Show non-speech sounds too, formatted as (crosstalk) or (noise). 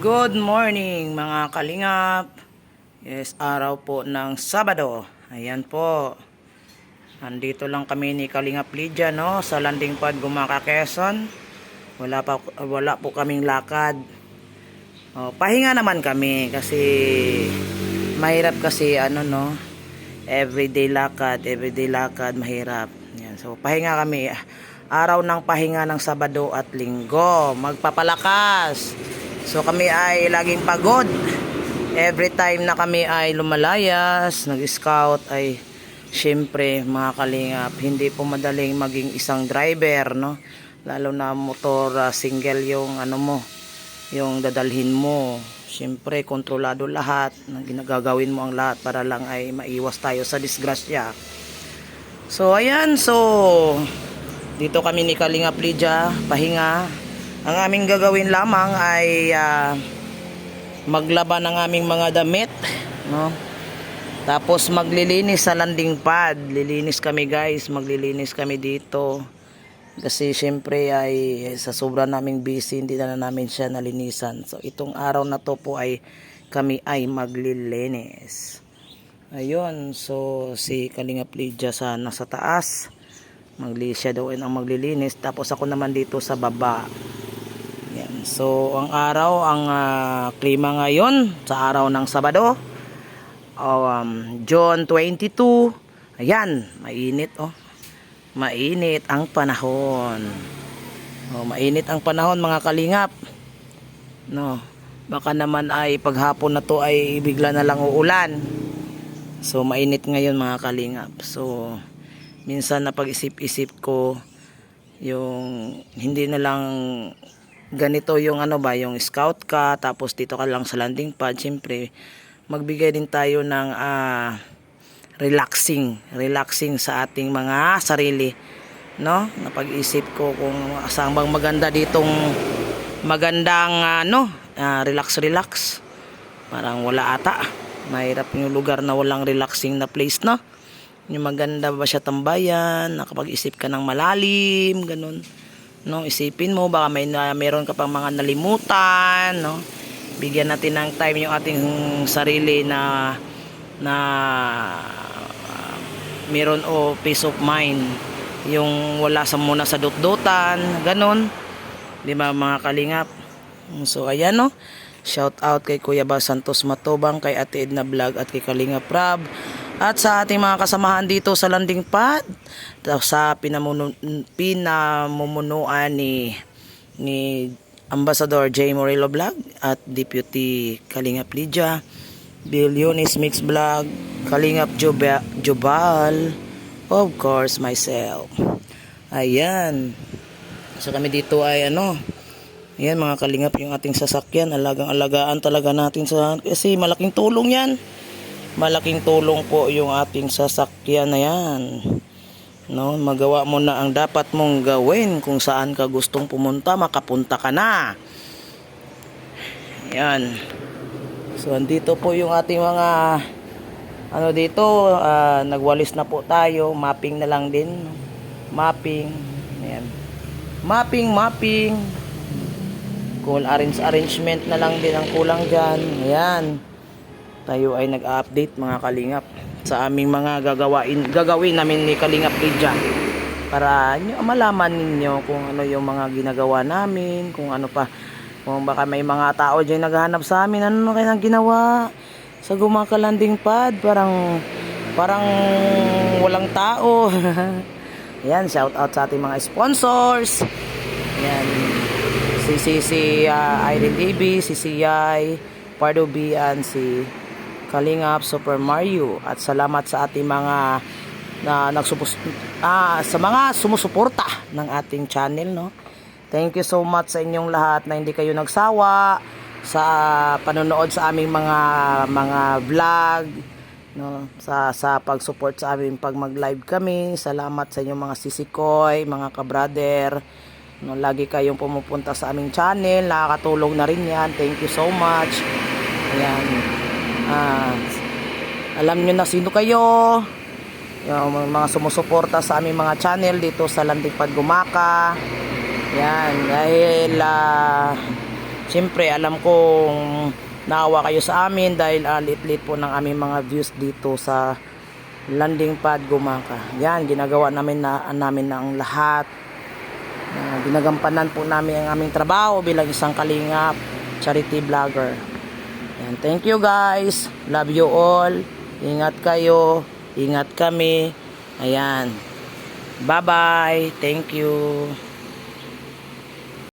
Good morning mga kalingap. Yes, araw po ng Sabado. Ayan po. Andito lang kami ni Kalingap Lydia no sa landing pad Gumaka Quezon. Wala pa wala po kaming lakad. Oh, pahinga naman kami kasi mahirap kasi ano no. Everyday lakad, everyday lakad mahirap. Yan. So pahinga kami. Araw ng pahinga ng Sabado at Linggo. Magpapalakas. So kami ay laging pagod. Every time na kami ay lumalayas, nag-scout ay syempre mga kalingap, hindi po madaling maging isang driver, no? Lalo na motor ah, single yung ano mo, yung dadalhin mo. Syempre kontrolado lahat, na ginagagawin mo ang lahat para lang ay maiwas tayo sa disgrasya. So ayan, so dito kami ni Kalingap Lydia, pahinga. Ang aming gagawin lamang ay ah, maglaba ng aming mga damit, no? Tapos maglilinis sa landing pad. Lilinis kami guys, maglilinis kami dito. Kasi syempre ay sa sobra naming busy, hindi na, namin siya nalinisan. So itong araw na to po ay kami ay maglilinis. Ayun, so si Kalingap Lydia sa nasa taas. Magli siya daw ang maglilinis. Tapos ako naman dito sa baba. So, ang araw, ang ah, klima ngayon sa araw ng Sabado. Oh, um, June 22. Ayan, mainit oh. Mainit ang panahon. Oh, mainit ang panahon mga kalingap. No. Baka naman ay paghapon na to ay bigla na lang uulan. So mainit ngayon mga kalingap. So minsan na pag-isip-isip ko yung hindi na lang ganito yung ano ba, yung scout ka, tapos dito ka lang sa landing pad, siyempre, magbigay din tayo ng ah, relaxing, relaxing sa ating mga sarili, no? Napag-isip ko kung saan bang maganda ditong magandang ano, ah, relax relax. Parang wala ata. Mahirap yung lugar na walang relaxing na place, no? Yung maganda ba siya tambayan, nakapag-isip ka ng malalim, ganun no? Isipin mo baka may na, meron ka pang mga nalimutan no? Bigyan natin ng time yung ating sarili na na uh, meron o peace of mind. Yung wala sa muna sa dutdutan ganon. Di ba mga kalingap? So ayan no? Shout out kay Kuya Bal Santos Matobang kay Ate Edna Vlog at kay Kalingap Rab at sa ating mga kasamahan dito sa landing pad sa pinamuno, pinamumunuan ni ni Ambassador J. Morello Vlog at Deputy Kalingap Lydia Bill Mix Vlog Kalingap Juba, Jubal of course myself ayan so kami dito ay ano Ayan mga kalingap yung ating sasakyan. Alagang alagaan talaga natin sa kasi malaking tulong yan malaking tulong po yung ating sasakyan na yan. No, magawa mo na ang dapat mong gawin kung saan ka gustong pumunta, makapunta ka na. Yan. So, andito po yung ating mga ano dito, ah, nagwalis na po tayo, mapping na lang din. Mapping. Ayan. Mapping, mapping. Cool arrange arrangement na lang din ang kulang diyan. Ayan tayo ay nag-update mga kalingap sa aming mga gagawain gagawin namin ni Kalingap Lydia para nyo, malaman ninyo kung ano yung mga ginagawa namin kung ano pa. Kung baka may mga tao dyan naghahanap sa amin ano na kayang ginawa? Sa gumaka landing pad parang parang walang tao. (laughs) Yan shout out sa ating mga sponsors. Yan si si si uh, Irene DB si CI Pardo B and si Kalingap Super Mario at salamat sa ating mga na nagsupos ah, sa mga sumusuporta ng ating channel no. Thank you so much sa inyong lahat na hindi kayo nagsawa sa panonood sa aming mga mga vlog no sa sa pag-support sa aming pag mag-live kami. Salamat sa inyong mga sisikoy, mga ka-brother. No, lagi kayong pumupunta sa aming channel, nakakatulong na rin 'yan. Thank you so much. Ayan. Ah, alam nyo na sino kayo. Yung mga sumusuporta sa aming mga channel dito sa Landipad Gumaka. Yan, dahil uh, Siyempre, alam kong naawa kayo sa amin dahil uh, lit-lit po ng aming mga views dito sa landing pad Gumaka. Yan, ginagawa namin na namin ng lahat. Uh, ginagampanan po namin ang aming trabaho bilang isang kalingap charity vlogger. Yan, thank you guys. Love you all. Ingat kayo. Ingat kami. Ayan. Bye-bye. Thank you.